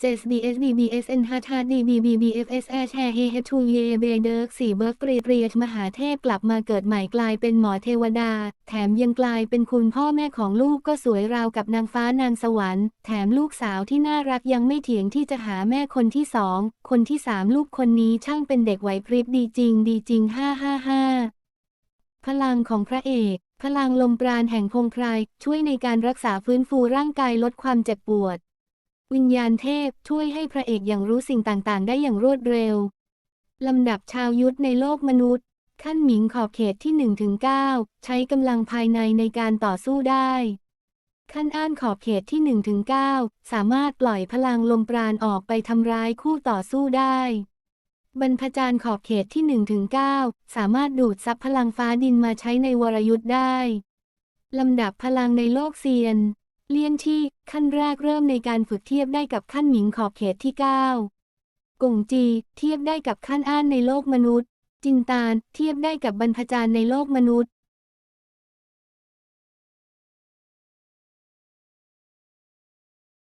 CSDS DBSN h t DBBBFS H H H 2 Y B เดิร์กสี่เบิร์กเปรียเปรียมหาเทพกลับมาเกิดใหม่กลายเป็นหมอเทวดา แถมยังกลายเป็นคุณพ่อแม่ของลูกก็สวยราวกับนางฟ้านางสวรรค์ แถมลูกสาวที่น่ารักยังไม่เถียงที่จะหาแม่คนที่สองคนที่สามลูกคนนี้ช่างเป็นเด็กไหวพริบดีจริง ดีจริงห้าห้าห้าพลังของพระเอกพลังลมปราณแห่งพงไพรช่วยในการรักษาฟื้นฟูร่างกายลดความเจ็บปวด วิญญาณเทพช่วยให้พระเอกอย่างรู้สิ่งต่างๆ ได้อย่างรวดเร็ว ลำดับชาวยุทธในโลกมนุษย์ ขั้นหมิงขอบเขตที่1ถึง9ใช้กำลังภายในในการต่อสู้ได้ ขั้นอ้านขอบเขตที่1ถึง9สามารถปล่อยพลังลมปราณออกไปทำร้ายคู่ต่อสู้ได้ บรรพจารย์ขอบเขตที่1ถึง9สามารถดูดซับพลังฟ้าดินมาใช้ในวรยุทธ์ได้ ลำดับพลังในโลกเซียน เลี่ยงที่ขั้นแรกเริ่มในการฝึกเทียบได้กับขั้นหมิงขอบเขตที่ 9กงจี เทียบได้กับขั้นอ่านในโลกมนุษย์ จินตาน เทียบได้กับบรรพจารย์ในโลกมนุษย์